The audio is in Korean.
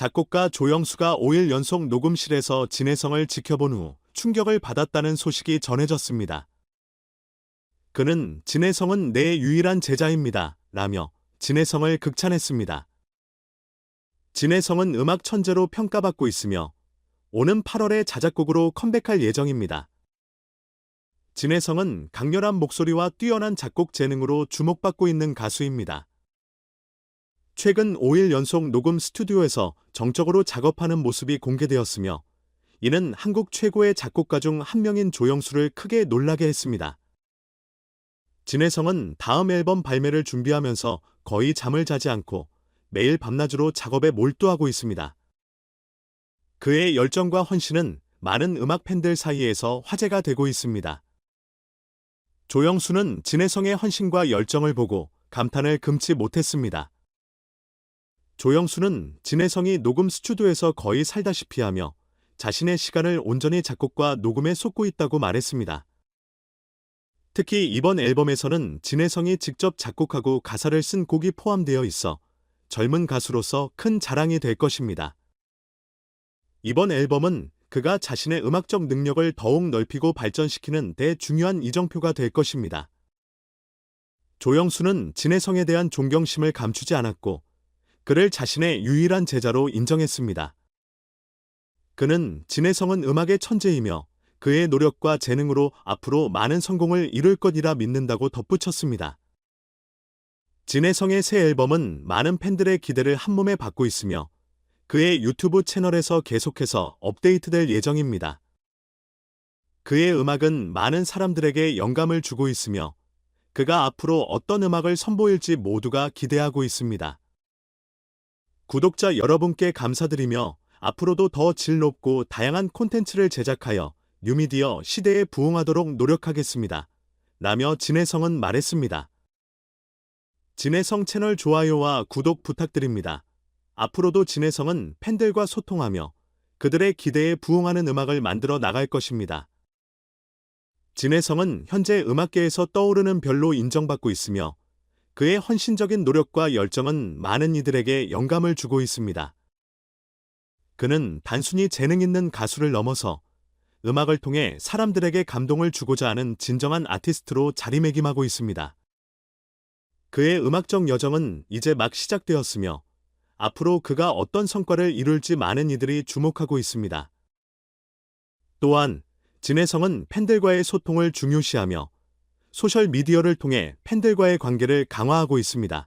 작곡가 조영수가 5일 연속 녹음실에서 진혜성을 지켜본 후 충격을 받았다는 소식이 전해졌습니다. 그는 진혜성은 내 유일한 제자입니다. 라며 진혜성을 극찬했습니다. 진혜성은 음악 천재로 평가받고 있으며 오는 8월에 자작곡으로 컴백할 예정입니다. 진혜성은 강렬한 목소리와 뛰어난 작곡 재능으로 주목받고 있는 가수입니다. 최근 5일 연속 녹음 스튜디오에서 정적으로 작업하는 모습이 공개되었으며 이는 한국 최고의 작곡가 중 한 명인 조영수를 크게 놀라게 했습니다. 진혜성은 다음 앨범 발매를 준비하면서 거의 잠을 자지 않고 매일 밤낮으로 작업에 몰두하고 있습니다. 그의 열정과 헌신은 많은 음악 팬들 사이에서 화제가 되고 있습니다. 조영수는 진혜성의 헌신과 열정을 보고 감탄을 금치 못했습니다. 조영수는 진혜성이 녹음 스튜디오에서 거의 살다시피 하며 자신의 시간을 온전히 작곡과 녹음에 쏟고 있다고 말했습니다. 특히 이번 앨범에서는 진혜성이 직접 작곡하고 가사를 쓴 곡이 포함되어 있어 젊은 가수로서 큰 자랑이 될 것입니다. 이번 앨범은 그가 자신의 음악적 능력을 더욱 넓히고 발전시키는 대 중요한 이정표가 될 것입니다. 조영수는 진혜성에 대한 존경심을 감추지 않았고 그를 자신의 유일한 제자로 인정했습니다. 그는 진혜성은 음악의 천재이며 그의 노력과 재능으로 앞으로 많은 성공을 이룰 것이라 믿는다고 덧붙였습니다. 진혜성의 새 앨범은 많은 팬들의 기대를 한몸에 받고 있으며 그의 유튜브 채널에서 계속해서 업데이트될 예정입니다. 그의 음악은 많은 사람들에게 영감을 주고 있으며 그가 앞으로 어떤 음악을 선보일지 모두가 기대하고 있습니다. 구독자 여러분께 감사드리며 앞으로도 더 질 높고 다양한 콘텐츠를 제작하여 뉴미디어 시대에 부응하도록 노력하겠습니다. 라며 진혜성은 말했습니다. 진혜성 채널 좋아요와 구독 부탁드립니다. 앞으로도 진혜성은 팬들과 소통하며 그들의 기대에 부응하는 음악을 만들어 나갈 것입니다. 진혜성은 현재 음악계에서 떠오르는 별로 인정받고 있으며 그의 헌신적인 노력과 열정은 많은 이들에게 영감을 주고 있습니다. 그는 단순히 재능 있는 가수를 넘어서 음악을 통해 사람들에게 감동을 주고자 하는 진정한 아티스트로 자리매김하고 있습니다. 그의 음악적 여정은 이제 막 시작되었으며 앞으로 그가 어떤 성과를 이룰지 많은 이들이 주목하고 있습니다. 또한 진혜성은 팬들과의 소통을 중요시하며 소셜 미디어를 통해 팬들과의 관계를 강화하고 있습니다.